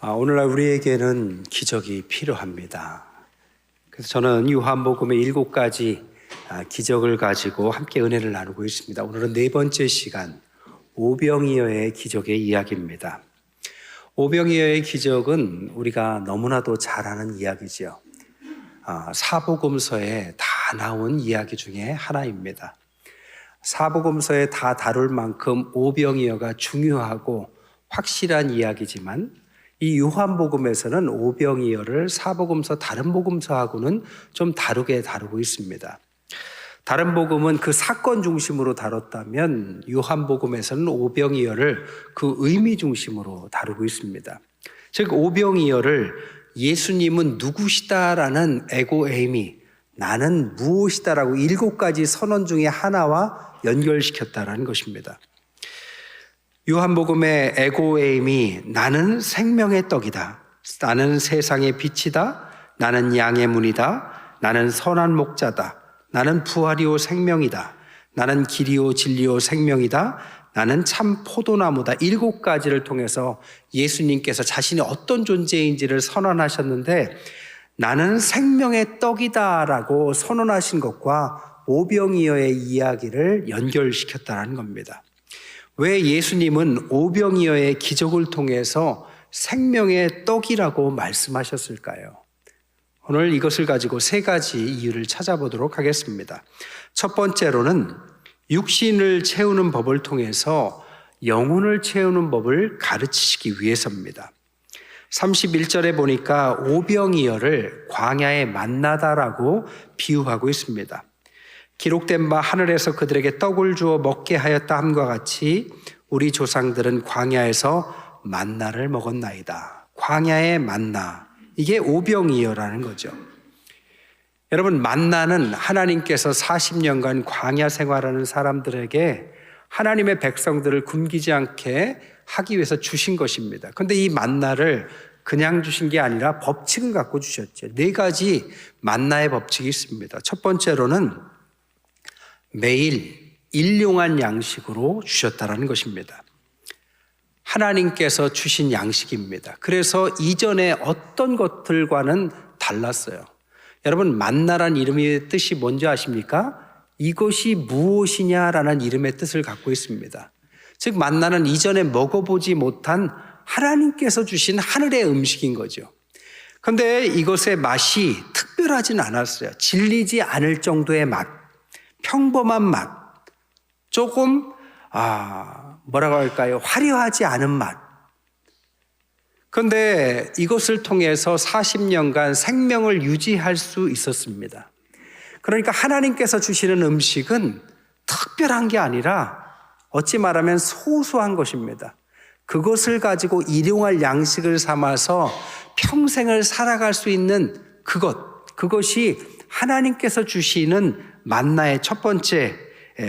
아, 오늘날 우리에게는 기적이 필요합니다. 그래서 저는 요한복음의 일곱 가지 아, 기적을 가지고 함께 은혜를 나누고 있습니다. 오늘은 네 번째 시간 오병이어의 기적의 이야기입니다. 오병이어의 기적은 우리가 너무나도 잘 아는 이야기지요. 아, 사복음서에 다 나온 이야기 중에 하나입니다. 사복음서에 다 다룰 만큼 오병이어가 중요하고 확실한 이야기지만 이 요한복음에서는 오병이어를 사복음서 다른 복음서하고는 좀 다르게 다루고 있습니다. 다른 복음은 그 사건 중심으로 다뤘다면 요한복음에서는 오병이어를 그 의미 중심으로 다루고 있습니다. 즉 오병이어를 예수님은 누구시다라는 에고에임이 나는 무엇이다라고 일곱 가지 선언 중에 하나와 연결시켰다라는 것입니다. 요한복음의 에고에임이 나는 생명의 떡이다. 나는 세상의 빛이다. 나는 양의 문이다. 나는 선한 목자다. 나는 부활이요 생명이다. 나는 길이요 진리요 생명이다. 나는 참 포도나무다. 일곱 가지를 통해서 예수님께서 자신이 어떤 존재인지를 선언하셨는데 나는 생명의 떡이다라고 선언하신 것과 오병이어의 이야기를 연결시켰다는 겁니다. 왜 예수님은 오병이어의 기적을 통해서 생명의 떡이라고 말씀하셨을까요? 오늘 이것을 가지고 세 가지 이유를 찾아보도록 하겠습니다. 첫 번째로는 육신을 채우는 법을 통해서 영혼을 채우는 법을 가르치시기 위해서입니다. 31절에 보니까 오병이어를 광야에 만나다라고 비유하고 있습니다. 기록된 바 하늘에서 그들에게 떡을 주어 먹게 하였다 함과 같이 우리 조상들은 광야에서 만나를 먹었나이다. 광야의 만나. 이게 오병이어라는 거죠. 여러분, 만나는 하나님께서 40년간 광야 생활하는 사람들에게 하나님의 백성들을 굶기지 않게 하기 위해서 주신 것입니다. 그런데 이 만나를 그냥 주신 게 아니라 법칙을 갖고 주셨죠. 네 가지 만나의 법칙이 있습니다. 첫 번째로는 매일 일용한 양식으로 주셨다라는 것입니다. 하나님께서 주신 양식입니다. 그래서 이전에 어떤 것들과는 달랐어요. 여러분, 만나란 이름의 뜻이 뭔지 아십니까? 이것이 무엇이냐라는 이름의 뜻을 갖고 있습니다. 즉, 만나는 이전에 먹어보지 못한 하나님께서 주신 하늘의 음식인 거죠. 근데 이것의 맛이 특별하진 않았어요. 질리지 않을 정도의 맛, 평범한 맛, 조금, 아, 뭐라고 할까요? 화려하지 않은 맛. 그런데 이것을 통해서 40년간 생명을 유지할 수 있었습니다. 그러니까 하나님께서 주시는 음식은 특별한 게 아니라 어찌 말하면 소소한 것입니다. 그것을 가지고 일용할 양식을 삼아서 평생을 살아갈 수 있는 그것, 그것이 하나님께서 주시는 만나의 첫 번째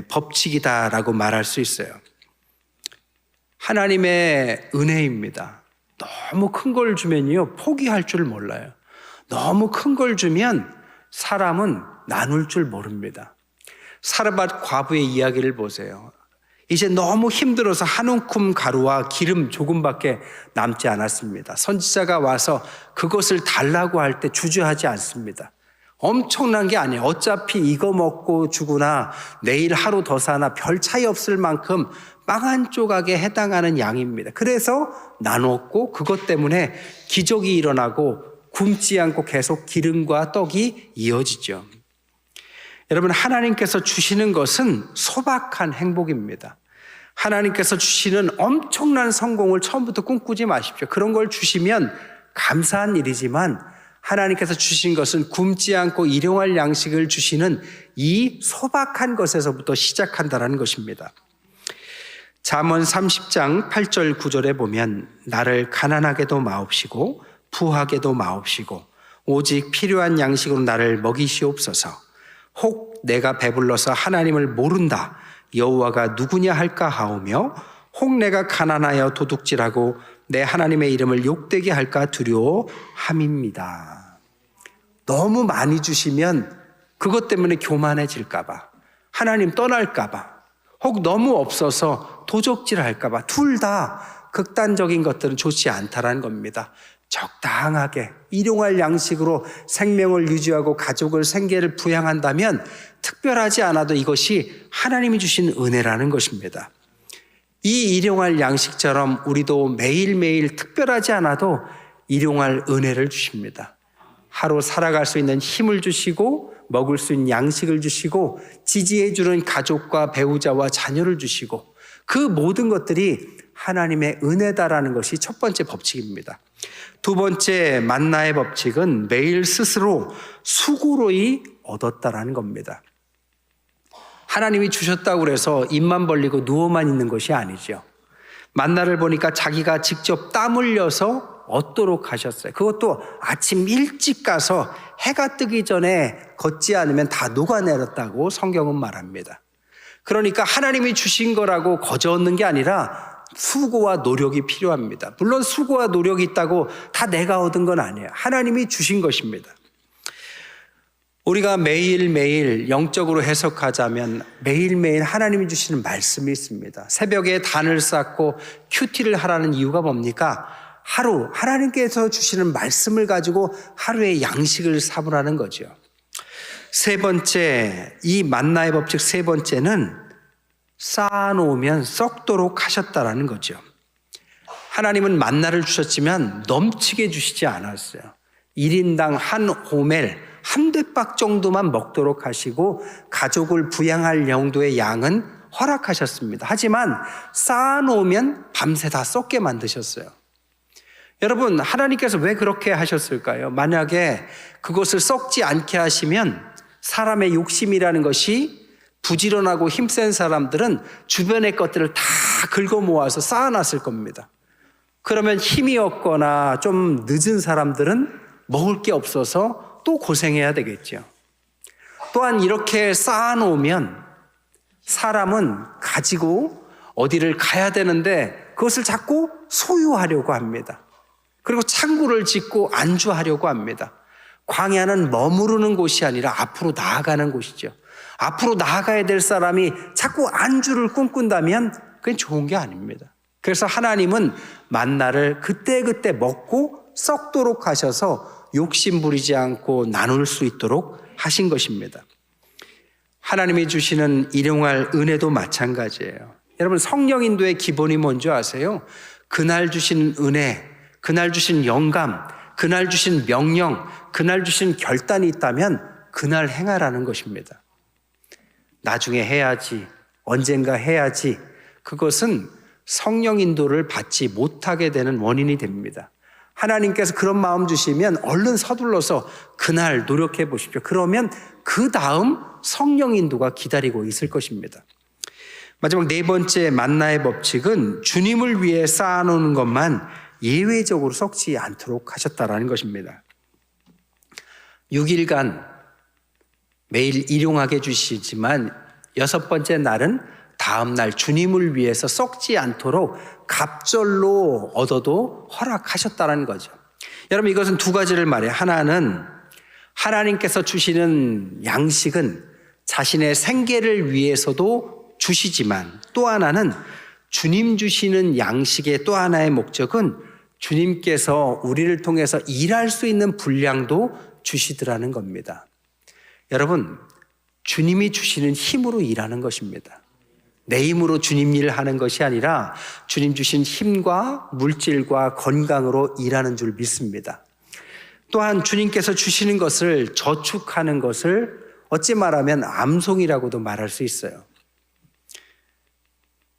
법칙이다라고 말할 수 있어요. 하나님의 은혜입니다. 너무 큰 걸 주면요, 포기할 줄 몰라요. 너무 큰 걸 주면 사람은 나눌 줄 모릅니다. 사르밧 과부의 이야기를 보세요. 이제 너무 힘들어서 한 움큼 가루와 기름 조금밖에 남지 않았습니다. 선지자가 와서 그것을 달라고 할 때 주저하지 않습니다. 엄청난 게 아니에요. 어차피 이거 먹고 죽으나 내일 하루 더 사나 별 차이 없을 만큼 빵 한 조각에 해당하는 양입니다. 그래서 나눴고 그것 때문에 기적이 일어나고 굶지 않고 계속 기름과 떡이 이어지죠. 여러분, 하나님께서 주시는 것은 소박한 행복입니다. 하나님께서 주시는 엄청난 성공을 처음부터 꿈꾸지 마십시오. 그런 걸 주시면 감사한 일이지만 하나님께서 주신 것은 굶지 않고 일용할 양식을 주시는 이 소박한 것에서부터 시작한다는 것입니다. 잠언 30장 8절 9절에 보면 나를 가난하게도 마옵시고 부하게도 마옵시고 오직 필요한 양식으로 나를 먹이시옵소서. 혹 내가 배불러서 하나님을 모른다. 여호와가 누구냐 할까 하오며 혹 내가 가난하여 도둑질하고 내 하나님의 이름을 욕되게 할까 두려워함입니다. 너무 많이 주시면 그것 때문에 교만해질까봐 하나님 떠날까봐 혹 너무 없어서 도적질 할까봐 둘다그 극단적인 것들은 좋지 않다라는 겁니다. 적당하게 일용할 양식으로 생명을 유지하고 가족을 생계를 부양한다면 특별하지 않아도 이것이 하나님이 주신 은혜라는 것입니다. 이 일용할 양식처럼 우리도 매일매일 특별하지 않아도 일용할 은혜를 주십니다. 하루 살아갈 수 있는 힘을 주시고 먹을 수 있는 양식을 주시고 지지해 주는 가족과 배우자와 자녀를 주시고 그 모든 것들이 하나님의 은혜다라는 것이 첫 번째 법칙입니다. 두 번째 만나의 법칙은 매일 스스로 수고로이 얻었다라는 겁니다. 하나님이 주셨다고 그래서 입만 벌리고 누워만 있는 것이 아니죠. 만나를 보니까 자기가 직접 땀 흘려서 얻도록 하셨어요. 그것도 아침 일찍 가서 해가 뜨기 전에 걷지 않으면 다 녹아내렸다고 성경은 말합니다. 그러니까 하나님이 주신 거라고 거저 얻는 게 아니라 수고와 노력이 필요합니다. 물론 수고와 노력이 있다고 다 내가 얻은 건 아니에요. 하나님이 주신 것입니다. 우리가 매일매일 영적으로 해석하자면 매일매일 하나님이 주시는 말씀이 있습니다. 새벽에 단을 쌓고 큐티를 하라는 이유가 뭡니까? 하루 하나님께서 주시는 말씀을 가지고 하루의 양식을 삼으라는 거죠. 세 번째, 이 만나의 법칙 세 번째는 쌓아놓으면 썩도록 하셨다라는 거죠. 하나님은 만나를 주셨지만 넘치게 주시지 않았어요. 1인당 한 호멜, 한 대박 정도만 먹도록 하시고 가족을 부양할 정도의 양은 허락하셨습니다. 하지만 쌓아놓으면 밤새 다 썩게 만드셨어요. 여러분, 하나님께서 왜 그렇게 하셨을까요? 만약에 그것을 썩지 않게 하시면 사람의 욕심이라는 것이 부지런하고 힘센 사람들은 주변의 것들을 다 긁어 모아서 쌓아놨을 겁니다. 그러면 힘이 없거나 좀 늦은 사람들은 먹을 게 없어서 또 고생해야 되겠죠. 또한 이렇게 쌓아놓으면 사람은 가지고 어디를 가야 되는데 그것을 자꾸 소유하려고 합니다. 그리고 창구를 짓고 안주하려고 합니다. 광야는 머무르는 곳이 아니라 앞으로 나아가는 곳이죠. 앞으로 나아가야 될 사람이 자꾸 안주를 꿈꾼다면 그건 좋은 게 아닙니다. 그래서 하나님은 만나를 그때그때 먹고 썩도록 하셔서 욕심 부리지 않고 나눌 수 있도록 하신 것입니다. 하나님이 주시는 일용할 은혜도 마찬가지예요. 여러분 성령 인도의 기본이 뭔지 아세요? 그날 주신 은혜, 그날 주신 영감, 그날 주신 명령, 그날 주신 결단이 있다면 그날 행하라는 것입니다. 나중에 해야지, 언젠가 해야지. 그것은 성령 인도를 받지 못하게 되는 원인이 됩니다. 하나님께서 그런 마음 주시면 얼른 서둘러서 그날 노력해 보십시오. 그러면 그 다음 성령 인도가 기다리고 있을 것입니다. 마지막 네 번째 만나의 법칙은 주님을 위해 쌓아놓는 것만 예외적으로 썩지 않도록 하셨다라는 것입니다. 6일간 매일 일용하게 주시지만 여섯 번째 날은 다음 날 주님을 위해서 썩지 않도록 갑절로 얻어도 허락하셨다는 거죠. 여러분 이것은 두 가지를 말해요. 하나는 하나님께서 주시는 양식은 자신의 생계를 위해서도 주시지만 또 하나는 주님 주시는 양식의 또 하나의 목적은 주님께서 우리를 통해서 일할 수 있는 분량도 주시더라는 겁니다. 여러분, 주님이 주시는 힘으로 일하는 것입니다. 내 힘으로 주님 일을 하는 것이 아니라 주님 주신 힘과 물질과 건강으로 일하는 줄 믿습니다. 또한 주님께서 주시는 것을 저축하는 것을 어찌 말하면 암송이라고도 말할 수 있어요.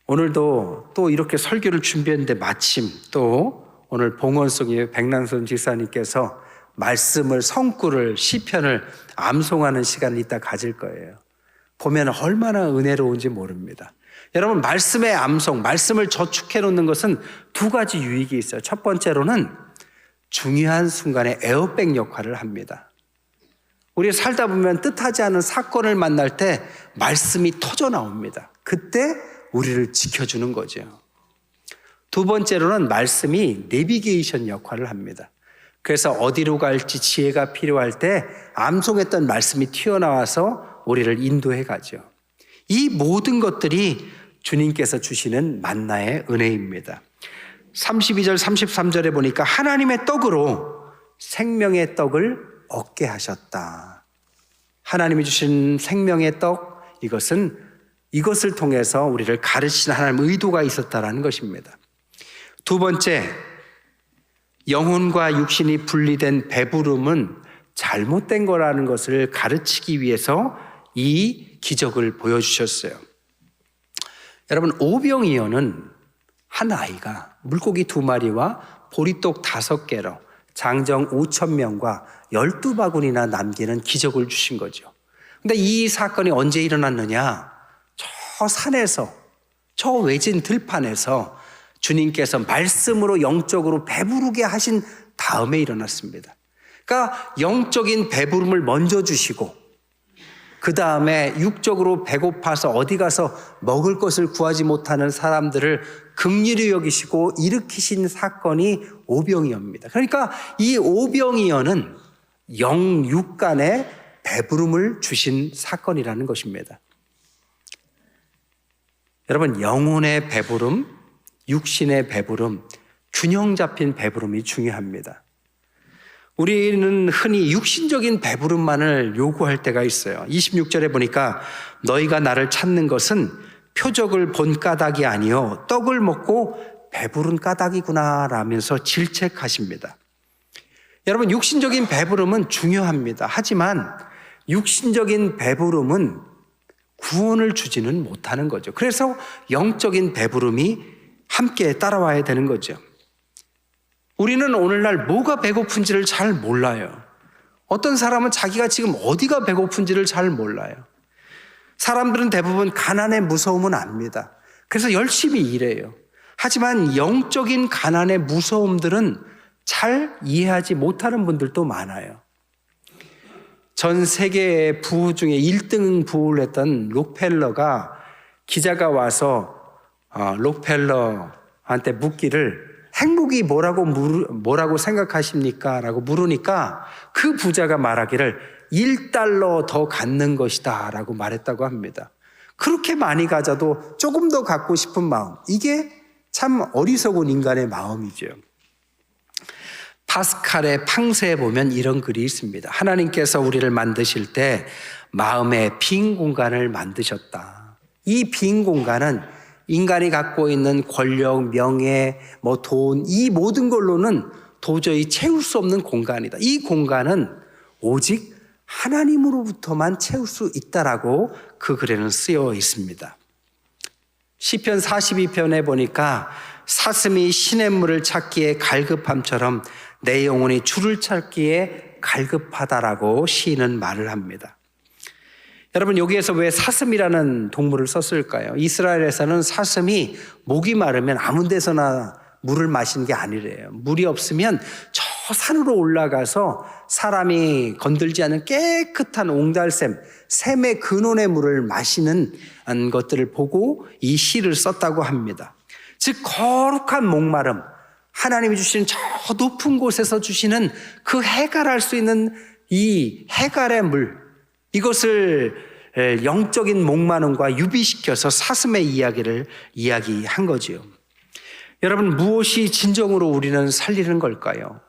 오늘도 또 이렇게 설교를 준비했는데 마침 또 오늘 봉원송의 백남선 지사님께서 말씀을 성구를 시편을 암송하는 시간을 이따 가질 거예요. 보면 얼마나 은혜로운지 모릅니다. 여러분 말씀의 암송, 말씀을 저축해 놓는 것은 두 가지 유익이 있어요. 첫 번째로는 중요한 순간에 에어백 역할을 합니다. 우리 살다 보면 뜻하지 않은 사건을 만날 때 말씀이 터져 나옵니다. 그때 우리를 지켜주는 거죠. 두 번째로는 말씀이 내비게이션 역할을 합니다. 그래서 어디로 갈지 지혜가 필요할 때 암송했던 말씀이 튀어나와서 우리를 인도해 가죠. 이 모든 것들이 주님께서 주시는 만나의 은혜입니다. 32절 33절에 보니까 하나님의 떡으로 생명의 떡을 얻게 하셨다. 하나님이 주신 생명의 떡 이것은 이것을 통해서 우리를 가르치는 하나님 의도가 있었다라는 것입니다. 두 번째 영혼과 육신이 분리된 배부름은 잘못된 거라는 것을 가르치기 위해서 이 기적을 보여주셨어요. 여러분 오병이어는 한 아이가 물고기 두 마리와 보리떡 다섯 개로 장정 5천 명과 열두 바구니나 남기는 기적을 주신 거죠. 근데 이 사건이 언제 일어났느냐? 저 산에서 저 외진 들판에서 주님께서 말씀으로 영적으로 배부르게 하신 다음에 일어났습니다. 그러니까 영적인 배부름을 먼저 주시고 그 다음에 육적으로 배고파서 어디 가서 먹을 것을 구하지 못하는 사람들을 극률히 여기시고 일으키신 사건이 오병이어입니다. 그러니까 이 오병이어는 영육 간의 배부름을 주신 사건이라는 것입니다. 여러분, 영혼의 배부름, 육신의 배부름, 균형 잡힌 배부름이 중요합니다. 우리는 흔히 육신적인 배부름만을 요구할 때가 있어요. 26절에 보니까 너희가 나를 찾는 것은 표적을 본 까닭이 아니요 떡을 먹고 배부른 까닭이구나 라면서 질책하십니다. 여러분 육신적인 배부름은 중요합니다. 하지만 육신적인 배부름은 구원을 주지는 못하는 거죠. 그래서 영적인 배부름이 함께 따라와야 되는 거죠. 우리는 오늘날 뭐가 배고픈지를 잘 몰라요. 어떤 사람은 자기가 지금 어디가 배고픈지를 잘 몰라요. 사람들은 대부분 가난의 무서움은 압니다. 그래서 열심히 일해요. 하지만 영적인 가난의 무서움들은 잘 이해하지 못하는 분들도 많아요. 전 세계의 부호 중에 1등 부호를 했던 록펠러가 기자가 와서 어, 록펠러한테 묻기를 행복이 뭐라고 물, 뭐라고 생각하십니까? 라고 물으니까 그 부자가 말하기를 1달러 더 갖는 것이다 라고 말했다고 합니다. 그렇게 많이 가져도 조금 더 갖고 싶은 마음. 이게 참 어리석은 인간의 마음이죠. 파스칼의 팡세에 보면 이런 글이 있습니다. 하나님께서 우리를 만드실 때 마음의 빈 공간을 만드셨다. 이 빈 공간은 인간이 갖고 있는 권력, 명예, 뭐 돈, 이 모든 걸로는 도저히 채울 수 없는 공간이다. 이 공간은 오직 하나님으로부터만 채울 수 있다라고 그 글에는 쓰여 있습니다. 시편 42편에 보니까 사슴이 시냇물을 찾기에 갈급함처럼 내 영혼이 줄을 찾기에 갈급하다라고 시인은 말을 합니다. 여러분 여기에서 왜 사슴이라는 동물을 썼을까요? 이스라엘에서는 사슴이 목이 마르면 아무 데서나 물을 마시는 게 아니래요. 물이 없으면 저 산으로 올라가서 사람이 건들지 않은 깨끗한 옹달샘, 샘의 근원의 물을 마시는 것들을 보고 이 시를 썼다고 합니다. 즉 거룩한 목마름, 하나님이 주시는 저 높은 곳에서 주시는 그 해갈할 수 있는 이 해갈의 물, 이것을 영적인 목마름과 유비시켜서 사슴의 이야기를 이야기한 거지요. 여러분, 무엇이 진정으로 우리는 살리는 걸까요?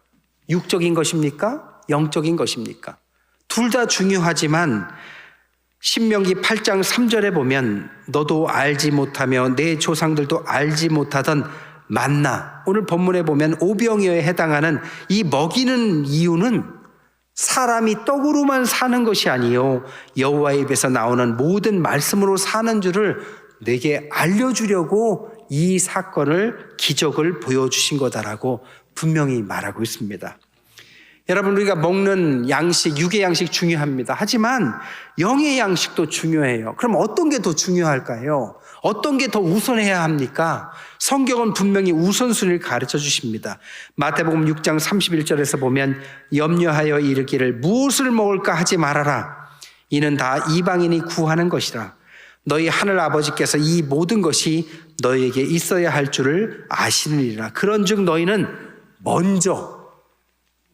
육적인 것입니까? 영적인 것입니까? 둘 다 중요하지만 신명기 8장 3절에 보면 너도 알지 못하며 내 조상들도 알지 못하던 만나 오늘 본문에 보면 오병이어에 해당하는 이 먹이는 이유는 사람이 떡으로만 사는 것이 아니요 여호와의 입에서 나오는 모든 말씀으로 사는 줄을 내게 알려주려고 이 사건을 기적을 보여주신 거다라고 분명히 말하고 있습니다. 여러분 우리가 먹는 양식, 육의 양식 중요합니다. 하지만 영의 양식도 중요해요. 그럼 어떤 게 더 중요할까요? 어떤 게 더 우선해야 합니까? 성경은 분명히 우선순위를 가르쳐 주십니다. 마태복음 6장 31절에서 보면 염려하여 이르기를 무엇을 먹을까 하지 말아라. 이는 다 이방인이 구하는 것이라. 너희 하늘 아버지께서 이 모든 것이 너희에게 있어야 할 줄을 아시느니라. 그런즉 너희는 먼저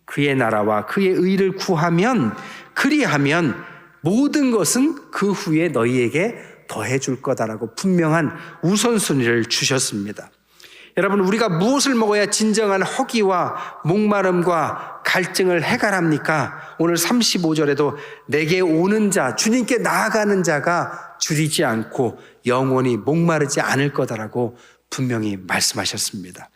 그의 나라와 그의 의를 구하면 그리하면 모든 것은 그 후에 너희에게 더해 줄 거다라고 분명한 우선순위를 주셨습니다. 여러분, 우리가 무엇을 먹어야 진정한 허기와 목마름과 갈증을 해결합니까? 오늘 35절에도 내게 오는 자, 주님께 나아가는 자가 줄이지 않고 영원히 목마르지 않을 거다라고 분명히 말씀하셨습니다.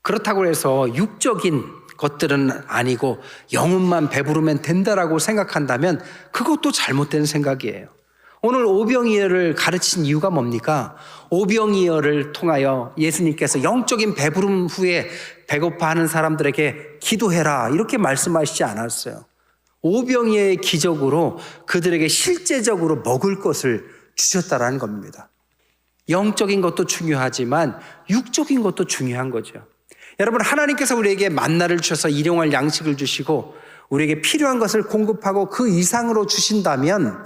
그렇다고 해서 육적인 것들은 아니고 영혼만 배부르면 된다라고 생각한다면 그것도 잘못된 생각이에요. 오늘 오병이어를 가르친 이유가 뭡니까? 오병이어를 통하여 예수님께서 영적인 배부름 후에 배고파하는 사람들에게 기도해라 이렇게 말씀하시지 않았어요. 오병이어의 기적으로 그들에게 실제적으로 먹을 것을 주셨다라는 겁니다. 영적인 것도 중요하지만 육적인 것도 중요한 거죠. 여러분 하나님께서 우리에게 만나를 주셔서 일용할 양식을 주시고 우리에게 필요한 것을 공급하고 그 이상으로 주신다면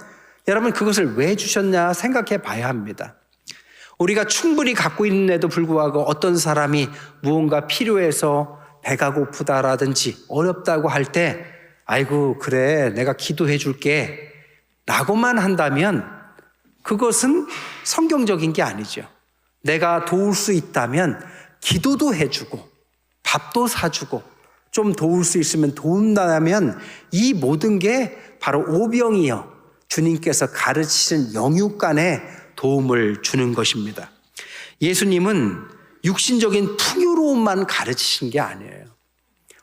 여러분 그것을 왜 주셨냐 생각해 봐야 합니다. 우리가 충분히 갖고 있는데도 불구하고 어떤 사람이 무언가 필요해서 배가 고프다라든지 어렵다고 할 때 아이고 그래 내가 기도해 줄게 라고만 한다면 그것은 성경적인 게 아니죠. 내가 도울 수 있다면 기도도 해주고 밥도 사주고 좀 도울 수 있으면 도운다면 이 모든 게 바로 오병이어 주님께서 가르치신 영육간에 도움을 주는 것입니다. 예수님은 육신적인 풍요로움만 가르치신 게 아니에요.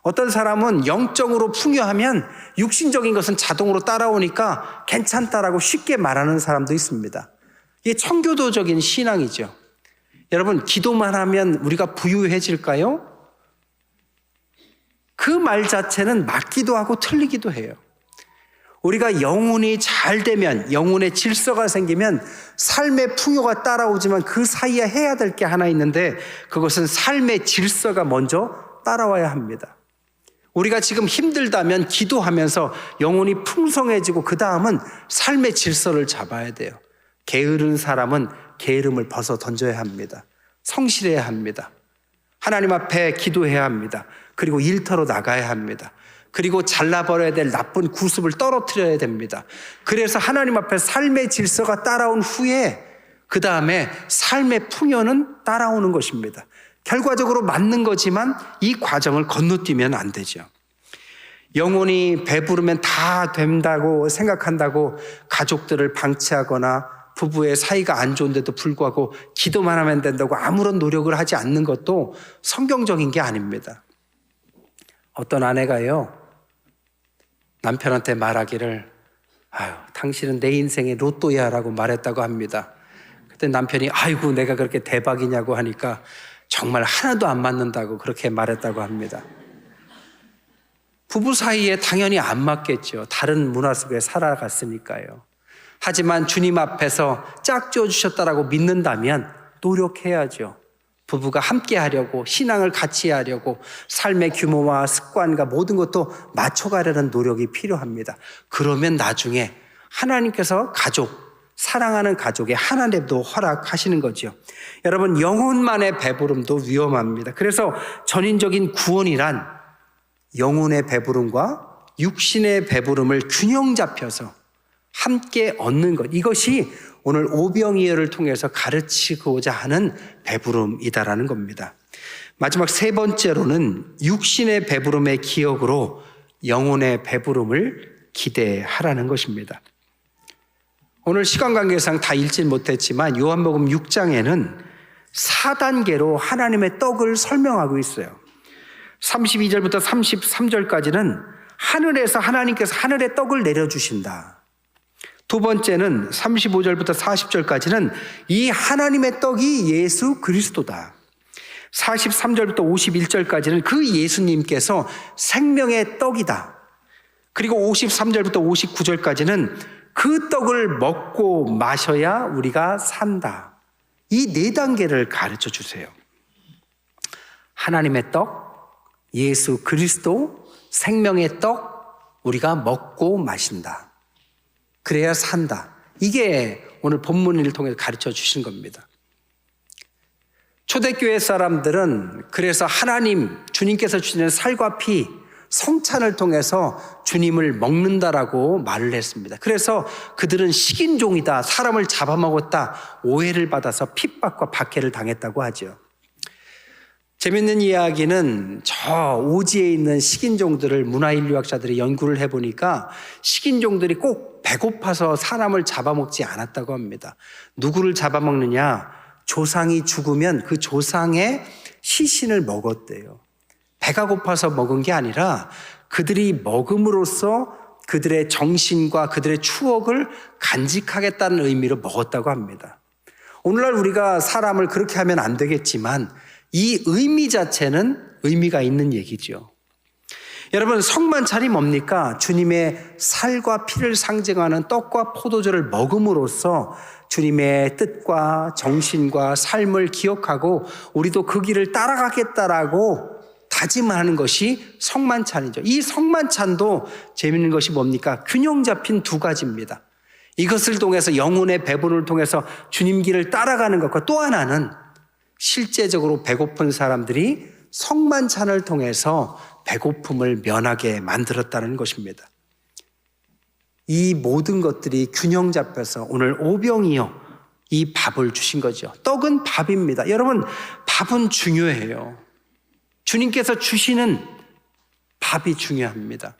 어떤 사람은 영적으로 풍요하면 육신적인 것은 자동으로 따라오니까 괜찮다라고 쉽게 말하는 사람도 있습니다. 이게 청교도적인 신앙이죠. 여러분, 기도만 하면 우리가 부유해질까요? 그 말 자체는 맞기도 하고 틀리기도 해요. 우리가 영혼이 잘 되면, 영혼의 질서가 생기면 삶의 풍요가 따라오지만 그 사이에 해야 될 게 하나 있는데 그것은 삶의 질서가 먼저 따라와야 합니다. 우리가 지금 힘들다면 기도하면서 영혼이 풍성해지고 그 다음은 삶의 질서를 잡아야 돼요. 게으른 사람은 게으름을 벗어 던져야 합니다. 성실해야 합니다. 하나님 앞에 기도해야 합니다. 그리고 일터로 나가야 합니다. 그리고 잘라버려야 될 나쁜 구습을 떨어뜨려야 됩니다. 그래서 하나님 앞에 삶의 질서가 따라온 후에 그 다음에 삶의 풍요는 따라오는 것입니다. 결과적으로 맞는 거지만 이 과정을 건너뛰면 안 되죠. 영혼이 배부르면 다 된다고 생각한다고 가족들을 방치하거나 부부의 사이가 안 좋은데도 불구하고 기도만 하면 된다고 아무런 노력을 하지 않는 것도 성경적인 게 아닙니다. 어떤 아내가요, 남편한테 말하기를, 아유, 당신은 내 인생의 로또야 라고 말했다고 합니다. 그때 남편이, 아이고, 내가 그렇게 대박이냐고 하니까 정말 하나도 안 맞는다고 그렇게 말했다고 합니다. 부부 사이에 당연히 안 맞겠죠. 다른 문화 속에 살아갔으니까요. 하지만 주님 앞에서 짝지어 주셨다라고 믿는다면 노력해야죠. 부부가 함께 하려고 신앙을 같이 하려고 삶의 규모와 습관과 모든 것도 맞춰가려는 노력이 필요합니다. 그러면 나중에 하나님께서 가족, 사랑하는 가족의 하나님도 허락하시는 거죠. 여러분, 영혼만의 배부름도 위험합니다. 그래서 전인적인 구원이란 영혼의 배부름과 육신의 배부름을 균형 잡혀서 함께 얻는 것. 이것이 오늘 오병이어를 통해서 가르치고자 하는 배부름이다라는 겁니다. 마지막 세 번째로는 육신의 배부름의 기억으로 영혼의 배부름을 기대하라는 것입니다. 오늘 시간 관계상 다 읽질 못했지만 요한복음 6장에는 4단계로 하나님의 떡을 설명하고 있어요. 32절부터 33절까지는 하늘에서 하나님께서 하늘의 떡을 내려주신다. 두 번째는 35절부터 40절까지는 이 하나님의 떡이 예수 그리스도다. 43절부터 51절까지는 그 예수님께서 생명의 떡이다. 그리고 53절부터 59절까지는 그 떡을 먹고 마셔야 우리가 산다. 이 네 단계를 가르쳐 주세요. 하나님의 떡, 예수 그리스도, 생명의 떡, 우리가 먹고 마신다. 그래야 산다. 이게 오늘 본문을 통해 가르쳐 주신 겁니다. 초대교회 사람들은 그래서 하나님, 주님께서 주시는 살과 피, 성찬을 통해서 주님을 먹는다라고 말을 했습니다. 그래서 그들은 식인종이다, 사람을 잡아먹었다, 오해를 받아서 핍박과 박해를 당했다고 하죠. 재밌는 이야기는 저 오지에 있는 식인종들을 문화인류학자들이 연구를 해보니까 식인종들이 꼭 배고파서 사람을 잡아먹지 않았다고 합니다. 누구를 잡아먹느냐? 조상이 죽으면 그 조상의 시신을 먹었대요. 배가 고파서 먹은 게 아니라 그들이 먹음으로써 그들의 정신과 그들의 추억을 간직하겠다는 의미로 먹었다고 합니다. 오늘날 우리가 사람을 그렇게 하면 안 되겠지만 이 의미 자체는 의미가 있는 얘기죠. 여러분, 성만찬이 뭡니까? 주님의 살과 피를 상징하는 떡과 포도주를 먹음으로써 주님의 뜻과 정신과 삶을 기억하고 우리도 그 길을 따라가겠다라고 다짐하는 것이 성만찬이죠. 이 성만찬도 재밌는 것이 뭡니까? 균형 잡힌 두 가지입니다. 이것을 통해서 영혼의 배분을 통해서 주님 길을 따라가는 것과 또 하나는 실제적으로 배고픈 사람들이 성만찬을 통해서 배고픔을 면하게 만들었다는 것입니다. 이 모든 것들이 균형 잡혀서 오늘 오병이요. 이 밥을 주신 거죠. 떡은 밥입니다. 여러분, 밥은 중요해요. 주님께서 주시는 밥이 중요합니다.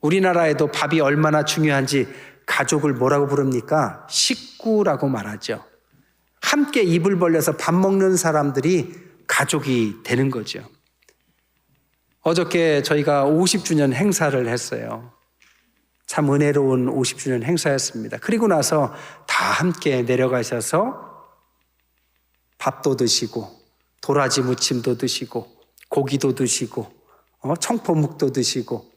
우리나라에도 밥이 얼마나 중요한지 가족을 뭐라고 부릅니까? 식구라고 말하죠. 함께 입을 벌려서 밥 먹는 사람들이 가족이 되는 거죠. 어저께 저희가 50주년 행사를 했어요. 참 은혜로운 50주년 행사였습니다. 그리고 나서 다 함께 내려가셔서 밥도 드시고 도라지 무침도 드시고 고기도 드시고 어, 청포묵도 드시고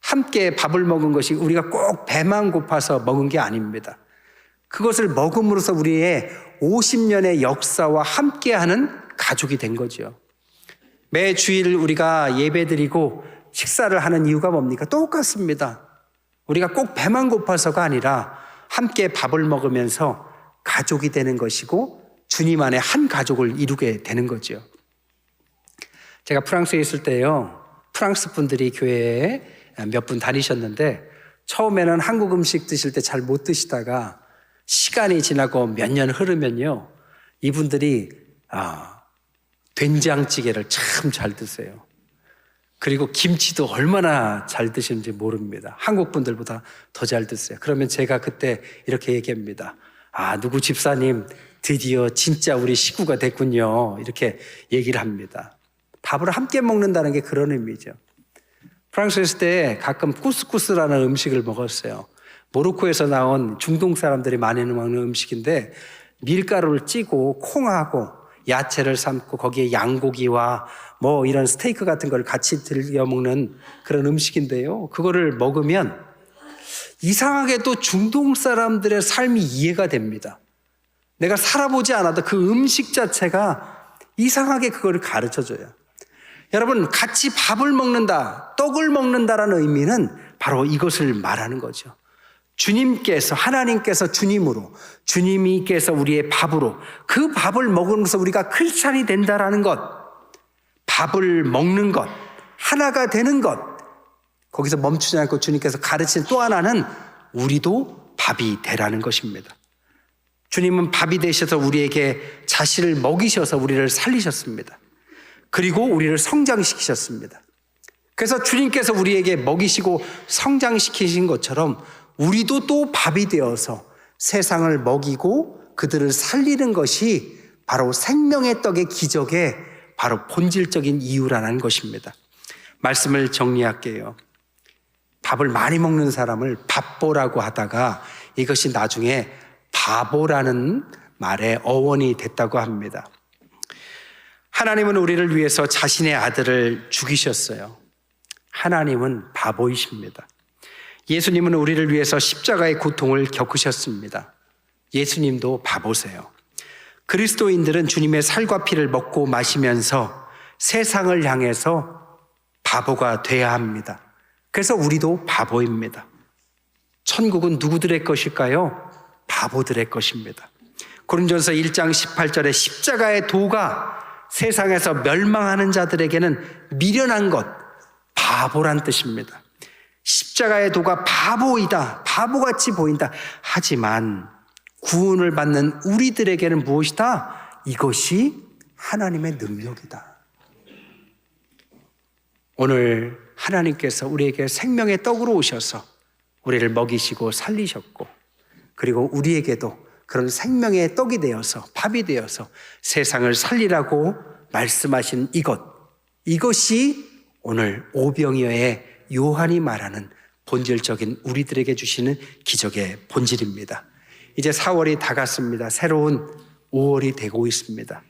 함께 밥을 먹은 것이 우리가 꼭 배만 고파서 먹은 게 아닙니다. 그것을 먹음으로써 우리의 50년의 역사와 함께하는 가족이 된 거죠. 매 주일 우리가 예배드리고 식사를 하는 이유가 뭡니까? 똑같습니다. 우리가 꼭 배만 고파서가 아니라 함께 밥을 먹으면서 가족이 되는 것이고 주님 안에 한 가족을 이루게 되는 거죠. 제가 프랑스에 있을 때요. 프랑스 분들이 교회에 몇 분 다니셨는데 처음에는 한국 음식 드실 때 잘 못 드시다가 시간이 지나고 몇 년 흐르면요. 이분들이 아, 된장찌개를 참 잘 드세요. 그리고 김치도 얼마나 잘 드시는지 모릅니다. 한국 분들보다 더 잘 드세요. 그러면 제가 그때 이렇게 얘기합니다. 아, 누구 집사님 드디어 진짜 우리 식구가 됐군요. 이렇게 얘기를 합니다. 밥을 함께 먹는다는 게 그런 의미죠. 프랑스에 있을 때 가끔 쿠스쿠스라는 음식을 먹었어요. 모로코에서 나온 중동 사람들이 많이 먹는 음식인데 밀가루를 찌고 콩하고 야채를 삶고 거기에 양고기와 뭐 이런 스테이크 같은 걸 같이 들여 먹는 그런 음식인데요. 그거를 먹으면 이상하게도 중동 사람들의 삶이 이해가 됩니다. 내가 살아보지 않아도 그 음식 자체가 이상하게 그거를 가르쳐 줘요. 여러분, 같이 밥을 먹는다, 떡을 먹는다라는 의미는 바로 이것을 말하는 거죠. 주님께서, 하나님께서 주님으로, 주님이께서 우리의 밥으로, 그 밥을 먹으면서 우리가 크리스찬이 된다라는 것, 밥을 먹는 것, 하나가 되는 것, 거기서 멈추지 않고 주님께서 가르치는 또 하나는 우리도 밥이 되라는 것입니다. 주님은 밥이 되셔서 우리에게 자신을 먹이셔서 우리를 살리셨습니다. 그리고 우리를 성장시키셨습니다. 그래서 주님께서 우리에게 먹이시고 성장시키신 것처럼 우리도 또 밥이 되어서 세상을 먹이고 그들을 살리는 것이 바로 생명의 떡의 기적의 바로 본질적인 이유라는 것입니다. 말씀을 정리할게요. 밥을 많이 먹는 사람을 밥보라고 하다가 이것이 나중에 바보라는 말의 어원이 됐다고 합니다. 하나님은 우리를 위해서 자신의 아들을 죽이셨어요. 하나님은 바보이십니다. 예수님은 우리를 위해서 십자가의 고통을 겪으셨습니다. 예수님도 바보세요. 그리스도인들은 주님의 살과 피를 먹고 마시면서 세상을 향해서 바보가 돼야 합니다. 그래서 우리도 바보입니다. 천국은 누구들의 것일까요? 바보들의 것입니다. 고린전서 1장 18절에 십자가의 도가 세상에서 멸망하는 자들에게는 미련한 것, 바보란 뜻입니다. 십자가의 도가 바보이다, 바보같이 보인다. 하지만 구원을 받는 우리들에게는 무엇이다? 이것이 하나님의 능력이다. 오늘 하나님께서 우리에게 생명의 떡으로 오셔서 우리를 먹이시고 살리셨고 그리고 우리에게도 그런 생명의 떡이 되어서 밥이 되어서 세상을 살리라고 말씀하신 이것 이것이 오늘 오병이어의 요한이 말하는 본질적인 우리들에게 주시는 기적의 본질입니다. 이제 4월이 다 갔습니다. 새로운 5월이 되고 있습니다.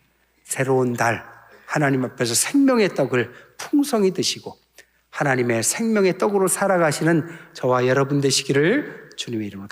새로운 달 하나님 앞에서 생명의 떡을 풍성히 드시고 하나님의 생명의 떡으로 살아가시는 저와 여러분 되시기를 주님의 이름으로